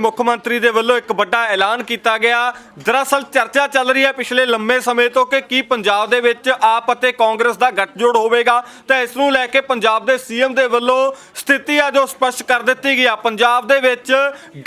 ਮੁੱਖ ਮੰਤਰੀ ਦੇ ਵੱਲੋਂ ਇੱਕ ਵੱਡਾ ਐਲਾਨ ਕੀਤਾ ਗਿਆ। ਦਰਅਸਲ ਚਰਚਾ ਚੱਲ ਰਹੀ ਹੈ ਪਿਛਲੇ ਲੰਮੇ ਸਮੇਂ ਤੋਂ ਕਿ ਕੀ ਪੰਜਾਬ ਦੇ ਵਿੱਚ ਆਪ ਅਤੇ ਕਾਂਗਰਸ ਦਾ ਗੱਠਜੋੜ ਹੋਵੇਗਾ। ਤਾਂ ਇਸ ਨੂੰ ਲੈ ਕੇ ਪੰਜਾਬ ਦੇ ਸੀਐਮ ਦੇ ਵੱਲੋਂ ਸਥਿਤੀ ਆ ਜੋ ਸਪਸ਼ਟ ਕਰ ਦਿੱਤੀ ਗਈ ਆ। ਪੰਜਾਬ ਦੇ ਵਿੱਚ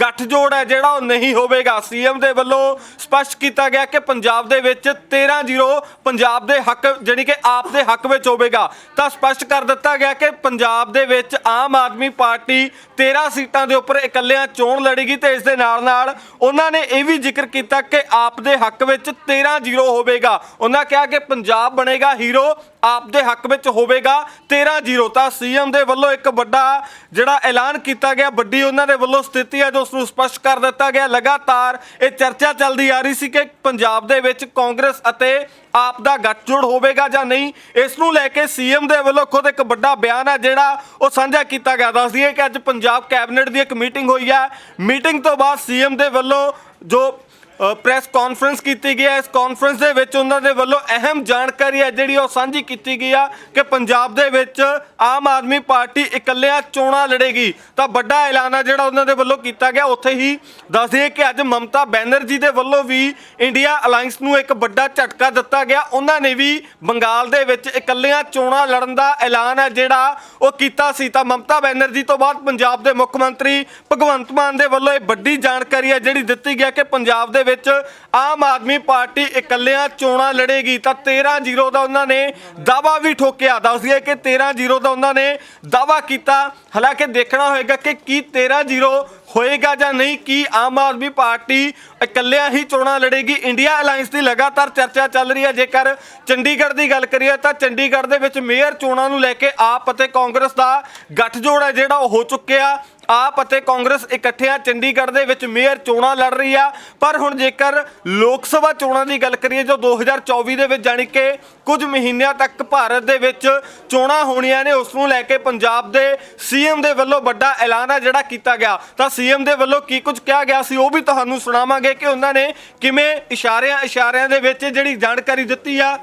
ਗੱਠਜੋੜ ਹੈ ਜਿਹੜਾ ਉਹ ਨਹੀਂ ਹੋਵੇਗਾ। ਸੀਐਮ ਦੇ ਵੱਲੋਂ ਸਪਸ਼ਟ ਕੀਤਾ ਗਿਆ ਕਿ ਪੰਜਾਬ ਦੇ ਵਿੱਚ 13-0 ਪੰਜਾਬ ਦੇ ਹੱਕ, ਜਾਣੀ ਕਿ ਆਪ ਦੇ ਹੱਕ ਵਿੱਚ ਹੋਵੇਗਾ। ਤਾਂ ਸਪਸ਼ਟ ਕਰ ਦਿੱਤਾ ਗਿਆ ਕਿ ਪੰਜਾਬ ਦੇ ਵਿੱਚ ਆਮ ਆਦਮੀ ਪਾਰਟੀ 13 ਸੀਟਾਂ ਦੇ ਉੱਪਰ ਇਕੱਲਿਆਂ ਚੋਣ ਲੜੇਗੀ। ਤੇ ਇਸ ਦੇ ਨਾਲ ਨਾਲ ਉਹਨਾਂ ਨੇ ਇਹ ਵੀ ਜ਼ਿਕਰ ਕੀਤਾ ਕਿ ਆਪ ਦੇ ਹੱਕ ਵਿੱਚ 13-0 ਹੋਵੇਗਾ। ਉਹਨਾਂ ਕਿਹਾ ਕਿ ਪੰਜਾਬ ਬਣੇਗਾ ਹੀਰੋ, ਆਪ ਦੇ ਹੱਕ ਵਿੱਚ ਹੋਵੇਗਾ 13-0 ਤਾਂ ਸੀਐਮ ਦੇ ਵੱਲੋਂ ਇੱਕ ਵੱਡਾ ਜਿਹੜਾ ਐਲਾਨ ਕੀਤਾ ਗਿਆ, ਵੱਡੀ ਉਹਨਾਂ ਦੇ ਵੱਲੋਂ ਸਥਿਤੀ ਹੈ ਜੋ ਉਸ ਨੂੰ ਸਪਸ਼ਟ ਕਰ ਦਿੱਤਾ ਗਿਆ। ਲਗਾਤਾਰ ਇਹ ਚਰਚਾ ਚੱਲਦੀ ਆ ਰਹੀ ਸੀ ਕਿ ਪੰਜਾਬ ਦੇ ਵਿੱਚ ਕਾਂਗਰਸ ਅਤੇ ਆਪ ਦਾ ਗੱਠਜੋੜ ਹੋਵੇਗਾ ਜਾਂ ਨਹੀਂ। ਇਸ ਨੂੰ ਲੈ ਕੇ ਸੀਐਮ ਦੇ ਵੱਲੋਂ ਖੁਦ ਇੱਕ ਵੱਡਾ ਬਿਆਨ ਹੈ ਜਿਹੜਾ ਉਹ ਸਾਂਝਾ ਕੀਤਾ ਗਿਆ। ਦੱਸਦੀ ਹੈ ਕਿ ਅੱਜ ਪੰਜਾਬ ਕੈਬਨਿਟ ਦੀ ਇੱਕ ਮੀਟਿੰਗ ਹੋਈ ਹੈ। ਮੀਟਿੰਗ ਤੋਂ ਬਾਅਦ ਸੀਐਮ ਦੇ ਵੱਲੋਂ ਜੋ ਪ੍ਰੈਸ ਕਾਨਫਰੰਸ ਕੀਤੀ ਗਈ ਹੈ। ਇਸ ਕਾਨਫਰੰਸ ਦੇ ਵਿੱਚ ਉਹਨਾਂ ਦੇ ਵੱਲੋਂ ਅਹਿਮ ਜਾਣਕਾਰੀ ਹੈ, ਜਿਹੜੀ ਉਹ ਸਾਂਝੀ ਕੀਤੀ ਗਈ ਆ ਕਿ ਪੰਜਾਬ ਦੇ ਵਿੱਚ ਆਮ ਆਦਮੀ ਪਾਰਟੀ ਇਕੱਲਿਆਂ ਚੋਣਾਂ ਲੜੇਗੀ। ਤਾਂ ਵੱਡਾ ਐਲਾਨ ਹੈ ਜਿਹੜਾ ਉਹਨਾਂ ਦੇ ਵੱਲੋਂ ਕੀਤਾ ਗਿਆ। ਉੱਥੇ ਹੀ ਦੱਸ ਦਈਏ ਕਿ ਅੱਜ ਮਮਤਾ ਬੈਨਰਜੀ ਦੇ ਵੱਲੋਂ ਵੀ ਇੰਡੀਆ ਅਲਾਈਅੰਸ ਨੂੰ ਇੱਕ ਵੱਡਾ ਝਟਕਾ ਦਿੱਤਾ ਗਿਆ। ਉਹਨਾਂ ਨੇ ਵੀ ਬੰਗਾਲ ਦੇ ਵਿੱਚ ਇਕੱਲਿਆਂ ਚੋਣਾਂ ਲੜਨ ਦਾ ਐਲਾਨ ਹੈ ਜਿਹੜਾ ਉਹ ਕੀਤਾ ਸੀ। ਤਾਂ ਮਮਤਾ ਬੈਨਰਜੀ ਤੋਂ ਬਾਅਦ ਪੰਜਾਬ ਦੇ ਮੁੱਖ ਮੰਤਰੀ ਭਗਵੰਤ ਮਾਨ ਦੇ ਵੱਲੋਂ ਇਹ ਵੱਡੀ ਜਾਣਕਾਰੀ ਹੈ ਜਿਹੜੀ ਦਿੱਤੀ ਗਿਆ ਕਿ ਪੰਜਾਬ ਦੇ ਵਿੱਚ ਆਮ ਆਦਮੀ ਪਾਰਟੀ ਇਕੱਲਿਆਂ ਚੋਣਾਂ ਲੜੇਗੀ ਤਾਂ 13-0 ਦਾ ਉਹਨਾਂ ਨੇ ਦਾਵਾ ਵੀ ਠੋਕਿਆ। ਦੱਸ ਦਈਏ ਕਿ 13-0 ਦਾ ਉਹਨਾਂ ਨੇ ਦਾਵਾ ਕੀਤਾ। ਹਾਲਾਂਕਿ ਦੇਖਣਾ ਹੋਏਗਾ ਕਿ ਕੀ 13-0 ਹੋਏਗਾ ਜਾਂ ਨਹੀਂ, ਕੀ ਆਮ ਆਦਮੀ ਪਾਰਟੀ ਇਕੱਲਿਆਂ ਹੀ ਚੋਣਾਂ ਲੜੇਗੀ? ਇੰਡੀਆ ਅਲਾਈਅੰਸ ਦੀ ਲਗਾਤਾਰ ਚਰਚਾ ਚੱਲ ਰਹੀ ਹੈ। ਜੇਕਰ ਚੰਡੀਗੜ੍ਹ ਦੀ ਗੱਲ ਕਰੀਏ ਤਾਂ ਚੰਡੀਗੜ੍ਹ ਦੇ ਵਿੱਚ ਮੇਅਰ ਚੋਣਾਂ ਨੂੰ ਲੈ ਕੇ ਆਪ ਅਤੇ ਕਾਂਗਰਸ ਦਾ ਗੱਠਜੋੜ ਹੈ, ਜਿਹੜਾ ਉਹ ਹੋ ਚੁੱਕਿਆ। ਆਪ ਅਤੇ ਕਾਂਗਰਸ ਇਕੱਠਿਆਂ ਚੰਡੀਗੜ੍ਹ ਦੇ ਵਿੱਚ ਮੇਅਰ ਚੋਣਾਂ ਲੜ ਰਹੀ ਆ। ਪਰ ਹੁਣ ਜੇਕਰ ਲੋਕ ਸਭਾ ਚੋਣਾਂ ਦੀ ਗੱਲ ਕਰੀਏ, ਜੋ 2024 ਦੇ ਵਿੱਚ ਜਾਣੀ ਕਿ ਕੁਝ ਮਹੀਨਿਆਂ ਤੱਕ ਭਾਰਤ ਦੇ ਵਿੱਚ ਚੋਣਾਂ ਹੋਣੀਆਂ ਨੇ, ਉਸ ਨੂੰ ਲੈ ਕੇ ਪੰਜਾਬ ਦੇ ਸੀਐਮ ਦੇ ਵੱਲੋਂ ਵੱਡਾ ਐਲਾਨ ਆ, ਜਿਹੜਾ ਕੀਤਾ ਗਿਆ। ਤਾਂ ਸੀਐਮ ਦੇ ਵੱਲੋਂ ਕੀ ਕੁਝ ਕਿਹਾ ਗਿਆ ਸੀ ਉਹ ਵੀ ਤੁਹਾਨੂੰ ਸੁਣਾਵਾਂਗੇ ਕਿ ਉਹਨਾਂ ਨੇ ਕਿਵੇਂ ਇਸ਼ਾਰਿਆਂ ਇਸ਼ਾਰਿਆਂ ਦੇ ਵਿੱਚ ਜਿਹੜੀ ਜਾਣਕਾਰੀ ਦਿੱਤੀ ਆ।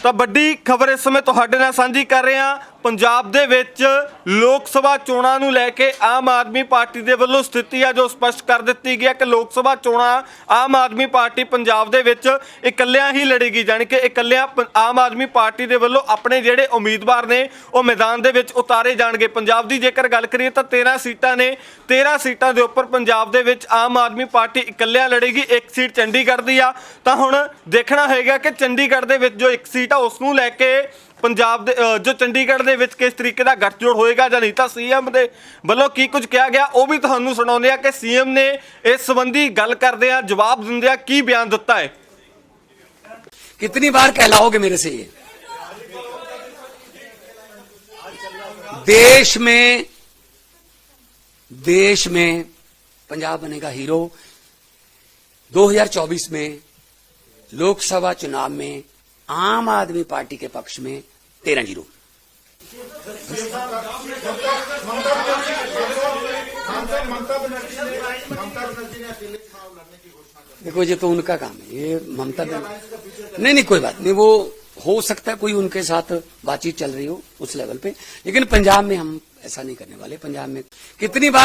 ਤਾਂ ਵੱਡੀ ਖਬਰ ਇਸ ਸਮੇਂ ਤੁਹਾਡੇ ਨਾਲ ਸਾਂਝੀ ਕਰ ਰਹੇ ਹਾਂ। ਪੰਜਾਬ ਦੇ ਵਿੱਚ ਲੋਕ ਸਭਾ ਚੋਣਾਂ ਨੂੰ ਲੈ ਕੇ ਆਮ ਆਦਮੀ ਪਾਰਟੀ ਦੇ ਵੱਲੋਂ ਸਥਿਤੀ ਆ ਜੋ ਸਪਸ਼ਟ ਕਰ ਦਿੱਤੀ ਗਈ ਹੈ ਕਿ ਲੋਕ ਸਭਾ ਚੋਣਾਂ ਆਮ ਆਦਮੀ ਪਾਰਟੀ ਪੰਜਾਬ ਦੇ ਵਿੱਚ ਇਕੱਲਿਆਂ ਹੀ ਲੜੇਗੀ, ਜਾਣੀ ਕਿ ਇਕੱਲਿਆਂ ਪ- ਆਮ ਆਦਮੀ ਪਾਰਟੀ ਦੇ ਵੱਲੋਂ ਆਪਣੇ ਜਿਹੜੇ ਉਮੀਦਵਾਰ ਨੇ ਉਹ ਮੈਦਾਨ ਦੇ ਵਿੱਚ ਉਤਾਰੇ ਜਾਣਗੇ। ਪੰਜਾਬ ਦੀ ਜੇਕਰ ਗੱਲ ਕਰੀਏ ਤਾਂ 13 ਸੀਟਾਂ ਨੇ 13 ਸੀਟਾਂ ਦੇ ਉੱਪਰ ਪੰਜਾਬ ਦੇ ਵਿੱਚ ਆਮ ਆਦਮੀ ਪਾਰਟੀ ਇਕੱਲਿਆਂ ਲੜੇਗੀ, ਇੱਕ ਸੀਟ ਚੰਡੀਗੜ੍ਹ ਦੀ ਆ। ਤਾਂ ਹੁਣ ਦੇਖਣਾ ਹੋਏਗਾ ਕਿ ਚੰਡੀਗੜ੍ਹ ਦੇ ਵਿੱਚ ਜੋ ਇੱਕ ਸੀਟ ਆ, ਉਸ ਨੂੰ ਲੈ ਕੇ ਪੰਜਾਬ ਦੇ ਅ, ਜੋ ਚੰਡੀਗੜ੍ਹ ਦੇ ਵਿੱਚ ਕਿਸ ਤਰੀਕੇ ਦਾ ਗੱਠਜੋੜ ਹੋਏਗਾ ਜਾਂ ਨਹੀਂ ਤਾਂ ਸੀਐਮ ਦੇ ਵੱਲੋਂ ਕੀ ਕੁਝ ਕਿਹਾ ਗਿਆ ਉਹ ਵੀ ਤੁਹਾਨੂੰ ਸੁਣਾਉਂਦੇ ਆ ਕਿ ਸੀਐਮ ਨੇ ਇਸ ਸੰਬੰਧੀ ਗੱਲ ਕਰਦੇ ਆ ਜਵਾਬ ਦਿੰਦੇ ਆ ਕੀ ਬਿਆਨ ਦਿੱਤਾ ਹੈ कितनी बार कहलाओगे मेरे से ये देश में देश में पंजाब बनेगा हीरो 2024 में लोकसभा चुनाव में आम आदमी पार्टी के पक्ष में तेरह जीरो देखो ये तो उनका काम है ये ममता बनर्जी नहीं नहीं कोई बात नहीं वो हो सकता है कोई उनके साथ बातचीत चल रही हो उस लेवल पे लेकिन पंजाब में हम ऐसा नहीं करने वाले पंजाब में कितनी बार